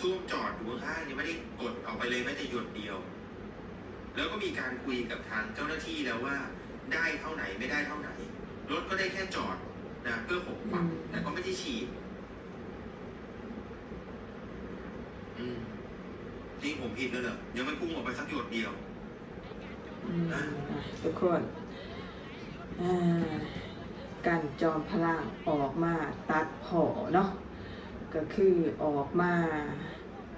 ซ่วมจอดอยู่ข้างๆยังไม่ได้กดออกไปเลยแม้แต่หยดเดียว แล้วก็มีการคุยกับทางเจ้าหน้าที่แล้วว่า ได้เท่าไหนไม่ได้เท่าไหนรถก็ได้แค่จอดนะเพื่อหกฝังแต่ก็ไม่ได้ฉีดอืมนี่ผมผิดแล้วเหรอยังไม่พุ่งออกไปสักหยดเดียวอืมอะทุกคนอ่ากันจอมพลังออกมาตัดผอเนาะ ก็คือออกมา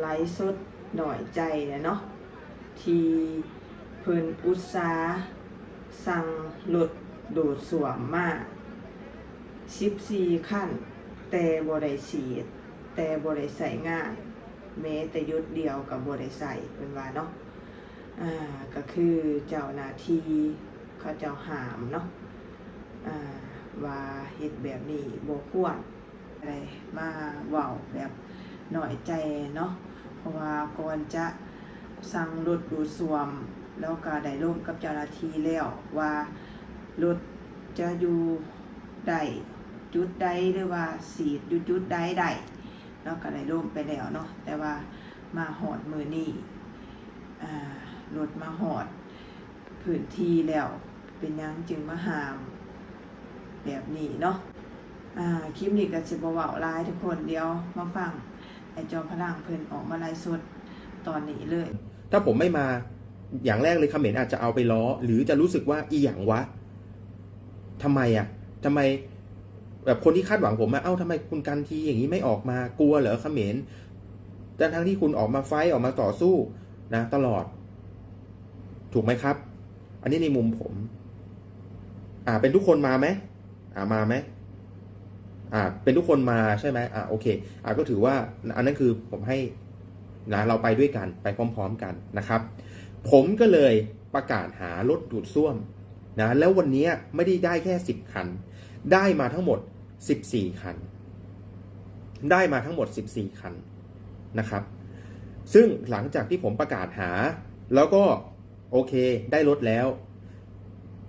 ไลฟ์สดหน่อยใจนะเนาะที่เพิ่นอุตสาสั่งรถโดดสวมมา14ขั้น แต่บ่ได้ฉีแต่บ่ได้ใส่งานแม้แต่ยุดเดียวกับบ่ได้ใส่เป็นว่าเนาะอ่าก็คือเจ้าหน้าที่เขาเจ้าหามเนาะอ่าว่าเฮ็ดแบบนี้บ่ควรอะ ไรมาเว้าแบบหน่อยใจเนาะเพราะว่าก่อนจะสั่งรถดูดซ่วม แล้วก็ได้ร่วมกับเจ้าหน้าที่แล้วว่ารถจะอยู่ใดจุดใดหรือว่าสีดอยู่จุดใดใดแล้วก็ได้ร่วมไปแล้วเนาะแต่ว่ามาหอดมือนี้อ่ารถมาหอดพื้นที่แล้วเป็นยังจึงมาหามแบบนี้เนาะ อ่าคลิปนี้ก็สิบ่เว้าหลายทุกคนเดี๋ยวมาฟังไอจอมพลังเพิ่นออกมาไลฟ์สดตอนนี้เลย ถ้าผมไม่มาอย่างแรกเลยเขมรอาจจะเอาไปล้อ หรือจะรู้สึกว่าอีหยังวะทำไมอะทำไม แบบคนที่คาดหวังผมมาเอ้าทำไมคุณกันทีอย่างนี้ไม่ออกมากลัวเหรอเขมรทั้งทั้งที่คุณออกมาไฟออกมาต่อสู้นะ ตลอด ถูกไหมครับ อันนี้ในมุมผม อ่าเป็นทุกคนมาไหมอ่ามาไหม อ่าเป็นทุกคนมาใช่ไหมอ่าโอเคอ่าก็ถือว่าอันนั้นคือผมให้นะเราไปด้วยกันไปพร้อม ๆกันนะครับ ผมก็เลยประกาศหารถดูดซ่วมนะแล้ววันนี้ไม่ได้ได้แค่ 10 คัน ได้มาทั้งหมด 14 คัน ได้มาทั้งหมด 14 คันนะครับ ซึ่งหลังจากที่ผมประกาศหา แล้วก็โอเคได้รถแล้ว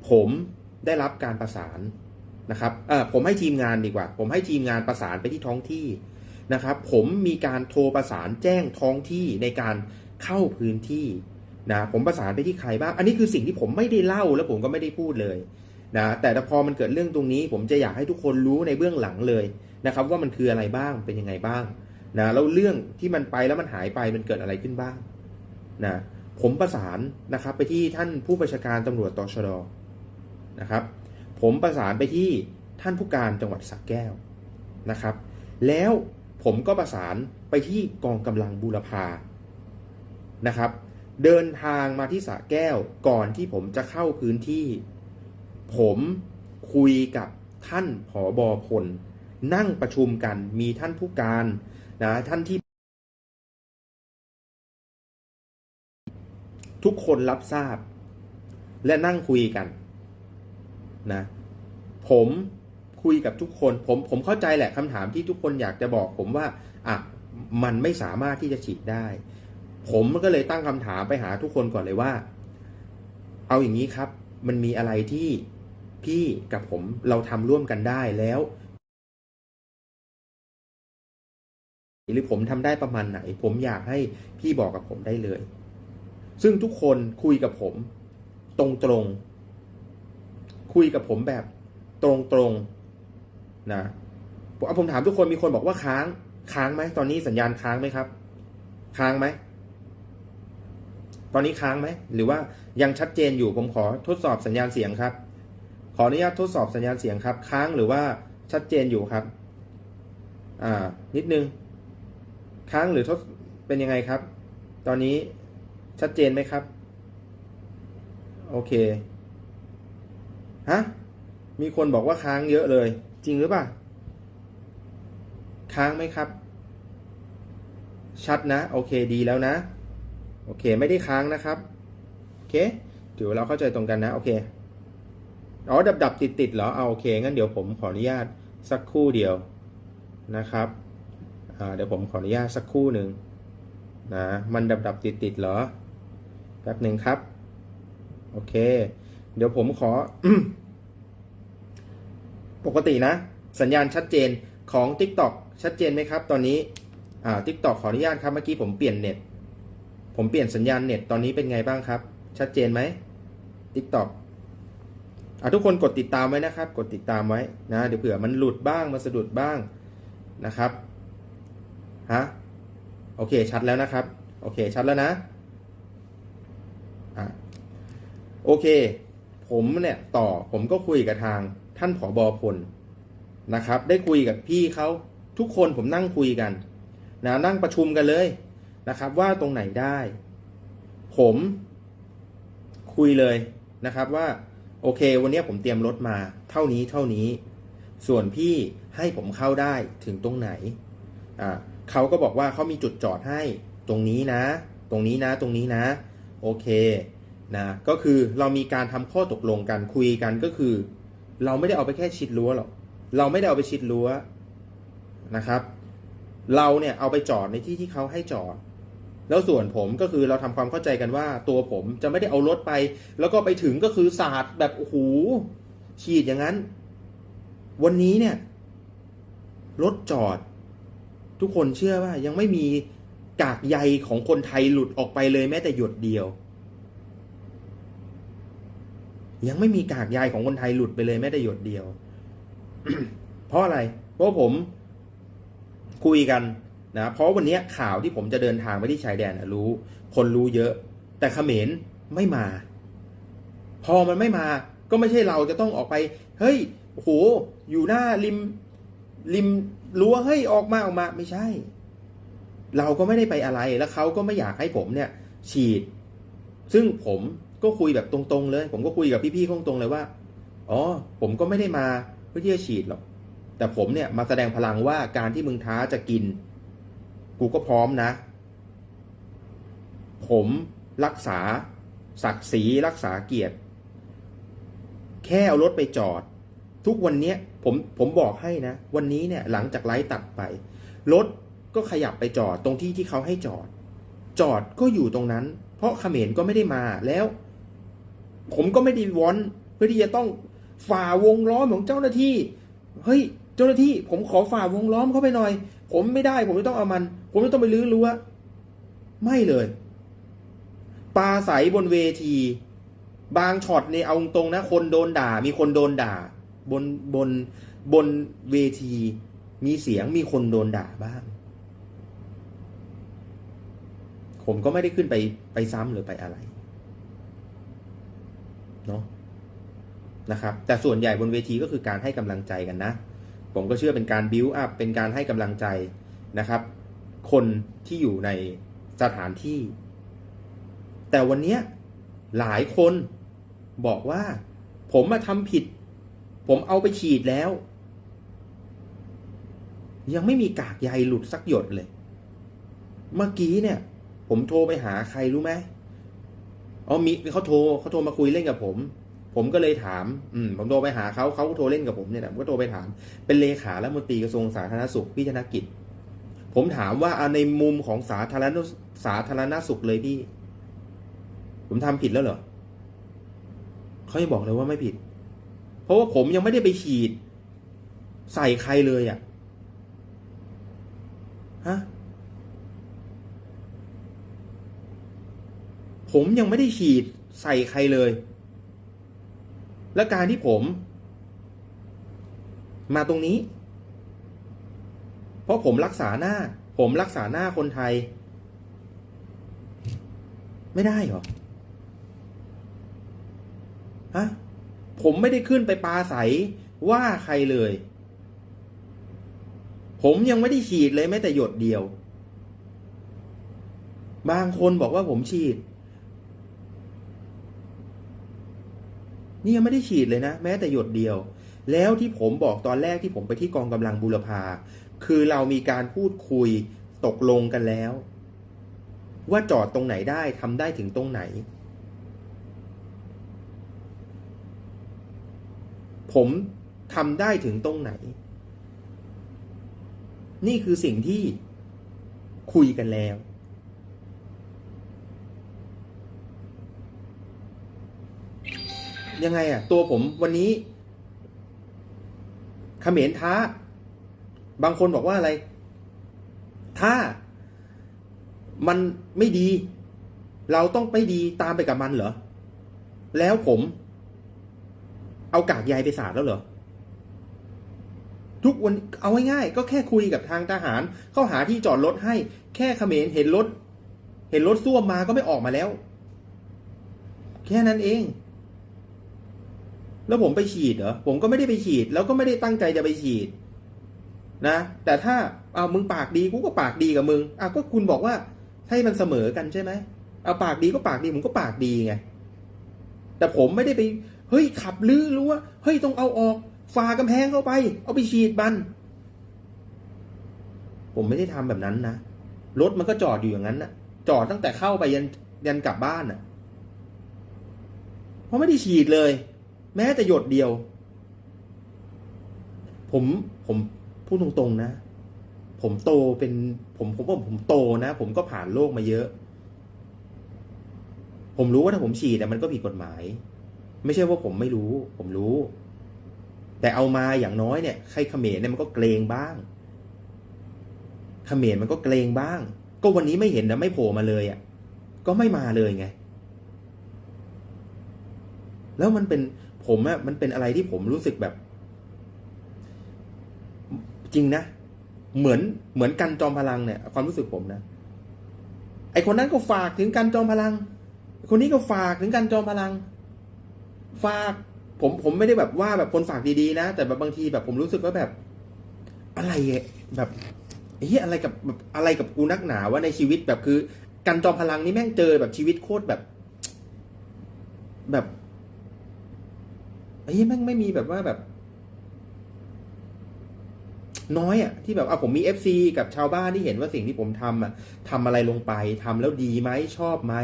ผมได้รับการประสาน นะครับเออผมให้ทีมงานดีกว่า ผมให้ทีมงานประสานไปที่ท้องที่นะครับ ผมมีการโทรประสานแจ้งท้องที่ในการเข้าพื้นที่นะผมประสานไปที่ใครบ้าง อันนี้คือสิ่งที่ผมไม่ได้เล่าแล้วผมก็ไม่ได้พูดเลยนะแต่พอมันเกิดเรื่องตรงนี้ ผมจะอยากให้ทุกคนรู้ในเบื้องหลังเลยนะครับ ว่ามันคืออะไรบ้างเป็นยังไงบ้างนะแล้วเรื่องที่มันไปแล้วมันหายไปมันเกิดอะไรขึ้นบ้างนะผมประสานนะครับไปที่ท่านผู้บัญชาการตำรวจตชดนะครับ ผมประสานไปที่ท่านผู้การจังหวัดสระแก้วนะครับ แล้วผมก็ประสานไปที่กองกำลังบูรพานะครับ เดินทางมาที่สระแก้วก่อนที่ผมจะเข้าพื้นที่ ผมคุยกับท่านผอบอพล นั่งประชุมกันมีท่านผู้การนะท่านที่ทุกคนรับทราบ และนั่งคุยกัน นะผมคุยกับทุกคน ผมผมเข้าใจแหละคำถามที่ทุกคนอยากจะบอกผมว่าอะมันไม่สามารถที่จะฉีดได้ ผมก็เลยตั้งคำถามไปหาทุกคนก่อนเลยว่า เอาอย่างนี้ครับ มันมีอะไรที่พี่กับผมเราทำร่วมกันได้แล้ว หรือผมทำได้ประมาณไหน ผมอยากให้พี่บอกกับผมได้เลย ซึ่งทุกคนคุยกับผม ตรงๆ คุยกับผมแบบตรงๆนะผมผมถามทุกคนมีคนบอกว่าค้าง ค้างไหมตอนนี้สัญญาณค้างไหมครับ ค้างไหมตอนนี้ค้างไหมหรือว่ายังชัดเจนอยู่ผมขอทดสอบสัญญาณเสียงครับ ขออนุญาตทดสอบสัญญาณเสียงครับ ค้างหรือว่าชัดเจนอยู่ครับ อ่า นิดนึง ค้างหรือทดเป็นยังไงครับ ตอนนี้ชัดเจนไหมครับ โอเค ฮะ มีคนบอกว่าค้างเยอะเลย จริงหรือเปล่า ค้างไหมครับ ชัดนะ โอเคดีแล้วนะ โอเค ไม่ได้ค้างนะครับ โอเคถือว่าเราเข้าใจตรงกันนะ โอเค อ๋อ ดับดับติดติดเหรอ เอาโอเค งั้นเดี๋ยวผมขออนุญาตสักครู่เดียวนะครับ อ่า เดี๋ยวผมขออนุญาตสักครู่หนึ่งนะ มันดับดับติดติดเหรอ แป๊บหนึ่งครับ โอเค เดี๋ยวผมขอ ปกตินะ สัญญาณชัดเจนของ TikTok ชัดเจนไหมครับ ตอนนี้อ่าทิกตอกขออนุญาตครับ เมื่อกี้ผมเปลี่ยนเน็ต ผมเปลี่ยนสัญญาณเน็ตตอนนี้เป็นไงบ้างครับ ชัดเจนไหมทิกตอกอะทุกคนกดติดตามไว้นะครับ กดติดตามไว้นะเดี๋ยวเผื่อมันหลุดบ้างมันสะดุดบ้างนะครับฮะโอเคชัดแล้วนะครับ โอเคชัดแล้วนะอะโอเค ผมเนี่ยต่อผมก็คุยกับทางท่านผอบอพลนะครับ ได้คุยกับพี่เขาทุกคนผมนั่งคุยกันนะนั่งประชุมกันเลยนะครับ ว่าตรงไหนได้ ผมคุยเลยนะครับว่า โอเค วันนี้ผมเตรียมรถมาเท่านี้เท่านี้ ส่วนพี่ให้ผมเข้าได้ถึงตรงไหนอ่าเขาก็บอกว่าเขามีจุดจอดให้ตรงนี้นะ ตรงนี้นะ ตรงนี้นะ โอเค นะก็คือเรามีการทำข้อตกลงกันคุยกันก็คือ เราไม่ได้เอาไปแค่ชิดรั้วหรอกเราไม่ได้เอาไปชิดรั้วนะครับ เราเนี่ยเอาไปจอดในที่ที่เขาให้จอด แล้วส่วนผมก็คือเราทำความเข้าใจกันว่า ตัวผมจะไม่ได้เอารถไป แล้วก็ไปถึงก็คือสาดแบบโอ้โหฉีดอย่างนั้น วันนี้เนี่ยรถจอด ทุกคนเชื่อว่ายังไม่มีกากใยของคนไทยหลุดออกไปเลยแม้แต่หยดเดียว ยังไม่มีกากใยของคนไทยหลุดไปเลยแม้แต่หยดเดียว เพราะอะไร เพราะผมคุยกันนะเพราะวันนี้ข่าวที่ผมจะเดินทางไปที่ชายแดนรู้ คนรู้เยอะ แต่เขมรไม่มา พอมันไม่มา ก็ไม่ใช่เราจะต้องออกไป เฮ้ยโหอยู่หน้าริมริมรั้วเฮ้ยออกมาออกมาไม่ใช่ เราก็ไม่ได้ไปอะไรแล้วเขาก็ไม่อยากให้ผมเนี่ย ฉีด ซึ่งผม ก็คุยแบบตรงๆเลย ผมก็คุยกับพี่ๆตรงๆเลยว่า อ๋อ ผมก็ไม่ได้มาเพื่อที่จะฉีดหรอก แต่ผมเนี่ยมาแสดงพลังว่าการที่มึงท้าจะกิน กูก็พร้อมนะ ผมรักษาศักดิ์ศรีรักษาเกียรติ แค่เอารถไปจอด ทุกวันเนี้ยผมผมบอกให้นะ วันนี้เนี่ยหลังจากไลฟ์ตัดไป รถก็ขยับไปจอดตรงที่ที่เขาให้จอด จอดก็อยู่ตรงนั้น เพราะเขมรก็ไม่ได้มาแล้ว ผมก็ไม่ได้วอนเพื่อที่จะต้องฝ่าวงล้อมของเจ้าหน้าที่ เฮ้ย เจ้าหน้าที่ ผมขอฝ่าวงล้อมเข้าไปหน่อย ผมไม่ได้ ผมไม่ต้องเอามัน ผมไม่ต้องไปลื้อรั้วไม่เลยปลาใสบนเวที บางช็อตเนี่ยเอาตรงนะ คนโดนด่า มีคนโดนด่า บนบนบนเวที มีเสียงมีคนโดนด่าบ้าง ผมก็ไม่ได้ขึ้นไปไปซ้ำหรือไปอะไร เนาะนะครับ แต่ส่วนใหญ่บนเวทีก็คือการให้กำลังใจกันนะ ผมก็เชื่อเป็นการบิวอัพเป็นการให้กำลังใจนะครับ คนที่อยู่ในสถานที่ แต่วันนี้หลายคนบอกว่า ผมมาทำผิด ผมเอาไปฉีดแล้ว ยังไม่มีกากใยหลุดสักหยดเลย เมื่อกี้เนี่ย ผมโทรไปหาใครรู้ไหม อ๋อมีเขาโทรเขาโทรมาคุยเล่นกับผม ผมก็เลยถาม อืมผมโทรไปหาเขาเขาก็โทรเล่นกับผมเนี่ยแหละผมก็โทรไปถาม เป็นเลขาและมนตรีกระทรวงสาธารณสุขพี่ธนกิจ ผมถามว่าเอาในมุมของสาธารณสาธารณสุขเลยพี่ ผมทำผิดแล้วเหรอเขายังบอกเลยว่าไม่ผิด เพราะว่าผมยังไม่ได้ไปฉีด ใส่ใครเลยอะ่ะ ฮะ ผมยังไม่ได้ฉีดใส่ใครเลย และการที่ผม มาตรงนี้ เพราะผมรักษาหน้า ผมรักษาหน้าคนไทย ไม่ได้เหรอฮะผมไม่ได้ขึ้นไปปลาใสว่าใครเลย ผมยังไม่ได้ฉีดเลยแม้แต่หยดเดียว บางคนบอกว่าผมฉีด นี่ยังไม่ได้ฉีดเลยนะ แม้แต่หยดเดียว แล้วที่ผมบอกตอนแรกที่ผมไปที่กองกำลังบูรพา คือเรามีการพูดคุยตกลงกันแล้ว ว่าจอดตรงไหนได้ทำได้ถึงตรงไหน ผมทำได้ถึงตรงไหน นี่คือสิ่งที่คุยกันแล้ว ยังไงอะ ตัวผมวันนี้เขมรท้า บางคนบอกว่าอะไร ถ้ามันไม่ดี เราต้องไปดีตามไปกับมันเหรอ แล้วผม เอากากใยไปสาดแล้วเหรอ ทุกวันเอาง่ายๆก็แค่คุยกับทางทหาร เข้าหาที่จอดรถให้ แค่เขมรเห็นรถ เห็นรถส้วมมาก็ไม่ออกมาแล้ว แค่นั้นเอง แล้วผมไปฉีดเหรอผมก็ไม่ได้ไปฉีด แล้วก็ไม่ได้ตั้งใจจะไปฉีด นะ แต่ถ้าเอามึงปากดีกูก็ปากดีกับมึงอะก็คุณบอกว่าให้มันเสมอกันใช่ไหมเอาปากดีก็ปากดีผมก็ปากดีไงแต่ผมไม่ได้ไป เฮ้ยขับลื้อรู้ว่าเฮ้ยต้องเอาออกฝ่ากำแพงเข้าไป เอาไปฉีดมัน ผมไม่ได้ทำแบบนั้นนะรถมันก็จอดอยู่อย่างนั้นนะจอดตั้งแต่เข้าไปยันยันกลับบ้านน่ะเพราะไม่ได้ฉีดเลย แม้แต่หยดเดียว ผมผมพูดตรงๆนะ ผมโตเป็น ผมผมว่าผมโตนะ ผมก็ผ่านโลกมาเยอะ ผมรู้ว่าถ้าผมฉีดอะมันก็ผิดกฎหมาย ไม่ใช่ว่าผมไม่รู้ ผมรู้ แต่เอามาอย่างน้อยเนี่ยใครเขมรเนี่ยมันก็เกรงบ้างเขมรมันก็เกรงบ้าง ก็วันนี้ไม่เห็นนะไม่โผล่มาเลยอะ่ะ ก็ไม่มาเลยไง แล้วมันเป็น ผมอะมันเป็นอะไรที่ผมรู้สึกแบบ จริงนะ เหมือนเหมือนกันจอมพลังเนี่ย ความรู้สึกผมนะ ไอคนนั้นก็ฝากถึงกันจอมพลัง คนนี้ก็ฝากถึงกันจอมพลัง ฝาก ผมผมไม่ได้แบบว่าแบบคนฝากดีๆนะ แต่แบบบางทีแบบผมรู้สึกว่าแบบ อะไรแบบเฮียอะไรกับแบบอะไรกับกูนักหนาว่าในชีวิตแบบคือ กันจอมพลังนี่แม่งเจอแบบชีวิตโคตรแบบ แบบ เฮียแม่งไม่มีแบบว่าแบบ น้อยอะที่แบบอะผมมีเอฟซีกับชาวบ้านที่เห็นว่าสิ่งที่ผมทำอะทำอะไรลงไปทำแล้วดีไหมชอบไหม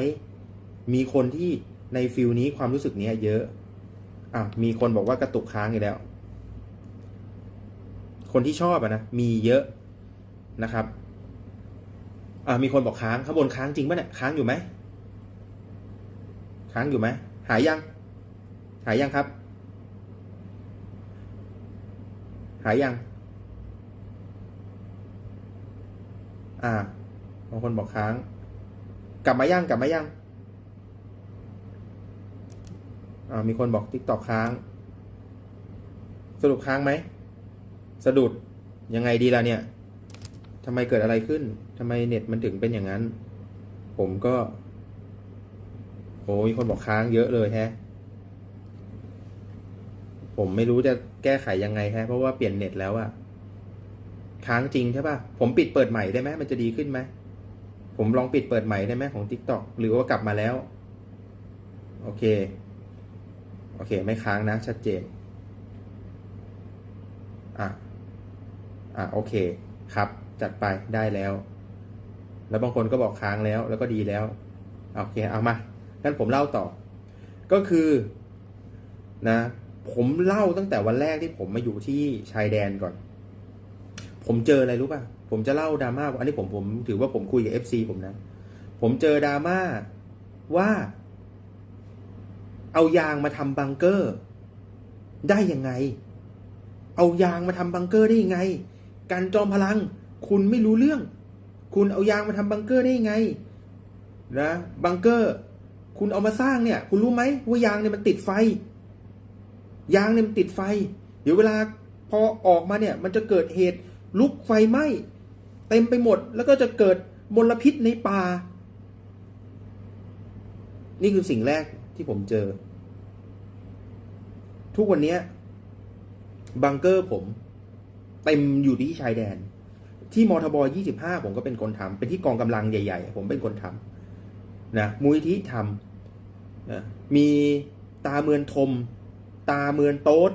มีคนที่ในฟิลนี้ความรู้สึกเนี้ย เยอะอะมีคนบอกว่ากระตุกค้างอีกแล้ว คนที่ชอบอะนะมีเยอะนะครับอ่ามีคนบอกค้างข้างบนค้างจริงปะเนี่ยค้างอยู่ไหมค้างอยู่ไหมหายยัง หายยังครับ หายยัง อ่าบางคนบอกค้าง กลับมายังกลับมายังอ่ามีคนบอกทิกตอกค้าง สรุปค้างไหมสะดุดยังไงดีล่ะเนี่ยทำไมเกิดอะไรขึ้นทำไมเน็ตมันถึงเป็นอย่างนั้น ผมก็โอ้มีคนบอกค้างเยอะเลยแฮะ ผมไม่รู้จะ แก้ไขยังไงฮะเพราะว่าเปลี่ยนเน็ตแล้วอะค้างจริงใช่ป่ะ ผมปิดเปิดใหม่ได้ไหมมันจะดีขึ้นไหมผมลองปิดเปิดใหม่ได้ไหมของ TikTok หรือว่ากลับมาแล้ว โอเค โอเค ไม่ค้างนะ ชัดเจน อะ อะ โอเค ครับ จัดไปได้แล้ว แล้วบางคนก็บอกค้างแล้ว แล้วก็ดีแล้ว โอเค เอามางั้นผมเล่าต่อ ก็คือ นะ ผมเล่าตั้งแต่วันแรกที่ผมมาอยู่ที่ชายแดนก่อน ผมเจออะไรรู้ป่ะ ผมจะเล่าดราม่าอันนี้ผมผมถือว่าผมคุยกับ FC ผมนะ ผมเจอดราม่าว่า เอายางมาทำบังเกอร์ ได้ยังไง เอายางมาทำบังเกอร์ได้ยังไง การจอมพลัง คุณไม่รู้เรื่อง คุณเอายางมาทำบังเกอร์ได้ยังไง นะบังเกอร์ คุณเอามาสร้างเนี่ย คุณรู้ไหมว่ายางเนี่ยมันติดไฟ ยางเนี่ยมันติดไฟ เดี๋ยวเวลาพอออกมาเนี่ยมันจะเกิดเหตุลุกไฟไหม้เต็มไปหมด แล้วก็จะเกิดมลพิษในป่า นี่คือสิ่งแรกที่ผมเจอ ทุกวันนี้บังเกอร์ผม เต็มอยู่ที่ชายแดน ที่มทบ 25 ผมก็เป็นคนทำเป็นที่กองกำลังใหญ่ ๆ ผมเป็นคนทำนะมูลที่ทำนะมีตาเมือนทม ตาเมือนโต๊ด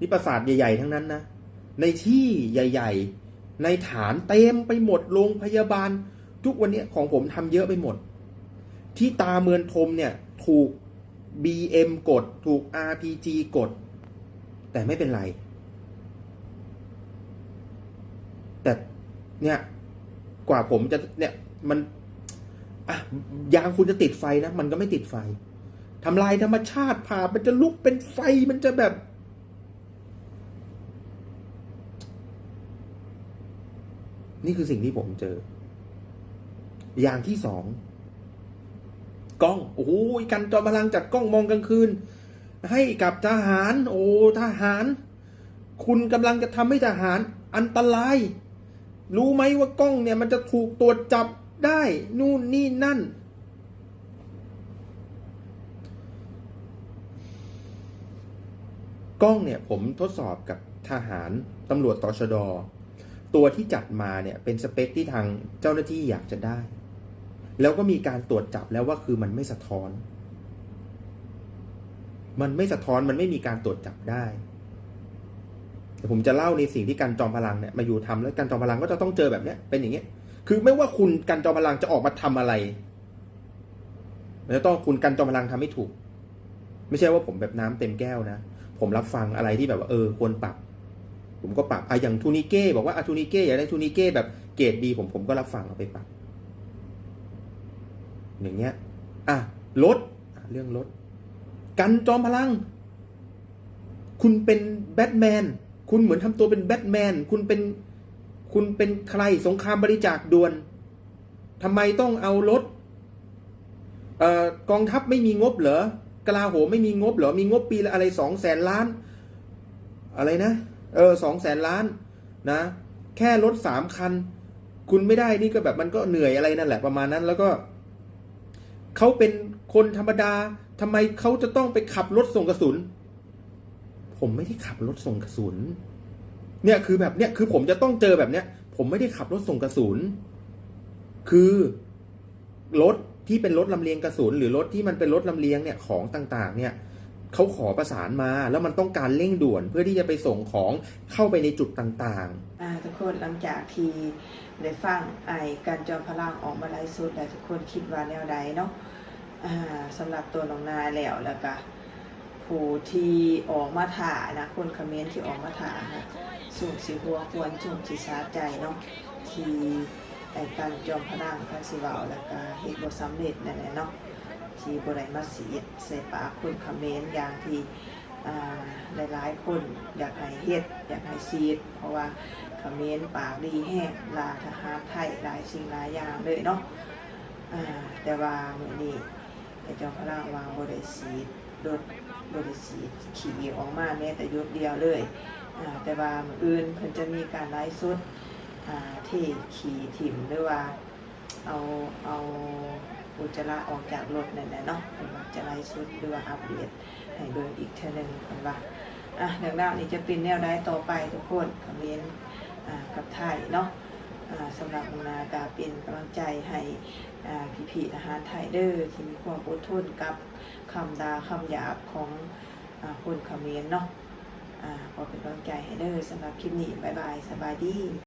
นี่ปราสาทใหญ่ๆ ทั้งนั้นนะ ในที่ใหญ่ ๆ ในฐานเต็มไปหมดโรงพยาบาล ทุกวันนี้ของผมทำเยอะไปหมด ที่ตาเมือนทมเนี่ยถูก BM กด ถูก RPG กด แต่ไม่เป็นไร แต่เนี่ยกว่าผมจะเนี่ยมันอะยางคุณจะติดไฟนะ มันก็ไม่ติดไฟ ทำลายธรรมชาติผ่ามันจะลุกเป็นไฟมันจะแบบ นี่คือสิ่งที่ผมเจอ อย่างที่สองกล้อง โอ้โหกันจอมพลังจัดกล้องมองกลางคืน ให้กับทหาร โอ้ทหาร คุณกำลังจะทำให้ทหารอันตราย รู้ไหมว่ากล้องเนี่ยมันจะถูกตรวจจับได้ นู่นนี่นั่น กล้องเนี่ยผมทดสอบกับทหารตำรวจตชด ตัวที่จัดมาเนี่ยเป็นสเปคที่ทางเจ้าหน้าที่อยากจะได้ แล้วก็มีการตรวจจับแล้วว่าคือมันไม่สะท้อน มันไม่สะท้อนมันไม่มีการตรวจจับได้เดี๋ยวผมจะเล่าในสิ่งที่การจอมพลังเนี่ยมาอยู่ทำแล้วการจอมพลังก็จะต้องเจอแบบเนี้ยเป็นอย่างเงี้ย คือไม่ว่าคุณการจอมพลังจะออกมาทำอะไรมันจะต้องคุณการจอมพลังทำให้ถูก ไม่ใช่ว่าผมแบบน้ำเต็มแก้วนะ ผมรับฟังอะไรที่แบบว่าเออควรปรับ ผมก็ปรับอะอย่างทูนิเก้บอกว่าอะทูนิเก้อยากได้ทูนิเก้แบบเกรดดีผมผมก็รับฟังเอาไปปรับ อย่างเงี้ยอะรถเรื่องรถกันจอมพลัง คุณเป็นแบทแมน คุณเหมือนทำตัวเป็นแบทแมน คุณเป็น คุณเป็นใครสงครามบริจาคด่วนทำไมต้องเอารถเอ่อกองทัพไม่มีงบเหรอ กลาโหมไม่มีงบเหรอ มีงบปีละอะไรสองแสนล้าน อะไรนะ เออสองแสนล้านนะ แค่รถสามคัน คุณไม่ได้นี่ก็แบบมันก็เหนื่อยอะไรนั่นแหละประมาณนั้น แล้วก็เขาเป็นคนธรรมดาทำไมเขาจะต้องไปขับรถส่งกระสุน ผมไม่ได้ขับรถส่งกระสุน เนี่ยคือแบบเนี้ยคือผมจะต้องเจอแบบเนี้ย ผมไม่ได้ขับรถส่งกระสุน คือรถ ที่เป็นรถลำเลียงกระสุน หรือรถที่มันเป็นรถลำเลียงเนี่ยของต่างๆ เนี่ยเขาขอประสานมาแล้วมันต้องการเร่งด่วนเพื่อที่จะไปส่งของเข้าไปในจุดต่างอ่าทุกคนหลังจากที่ได้ฟังไอ้การจอมพลังออกมาไลฟ์สดแล้วทุกคนคิดว่าแนวใดเนาะอ่าสำหรับตัวน้องนายแล้วแล้วก็ผู้ที่ออกมาถ่านะคนคอมเมนต์ที่ออกมาถ่านะสูงสีหัวควรสูงสีสาใจเนาะที่ ไอ้การจอมพลังคันสิว้าแล้วก็เฮ็ดบ่สำเร็จนั่นแหละเนาะที่บ่ได้มาสีใส่ปากคนคอมเมนต์อย่างที่หลายๆ คนอยากให้เฮ็ดอยากให้ซีด เพราะว่าเขมรปากดีแห้งลาทหารไทยหลายสิ่งหลายอย่างเลยเนาะแต่ว่ามื้อนี้ไอ้จ้าพระวางบ่ได้ซีดรถบ่ได้ซีขี่ออกมาแม้แต่ยุดเดียวเลย แต่ว่าอื่นเพิ่นจะมีการไลฟ์สด ที่ขี่ถิ่มหรือว่าเอาเอาอุจจาระออกจากรถนั่นแหละเนาะเพิ่นว่าจะไลฟ์สดหรือว่าอัปเดตให้เบิ่งอีกเท่านึงคนว่าอะเรื่องราวนี้จะเป็นแนวใดต่อไปทุกคนคอมเมนต์กับไทยเนาะสำหรับมนากาเป็นกำลังใจให้อ่พี่ทหารไทยเด้อที่มีความอดทนกับคำดาคำหยาบของอคนคอมเมนต์เนาะอ่าขอเป็นกำลังใจให้เด้อสำหรับคลิปนี้ บ๊ายบาย สบายดี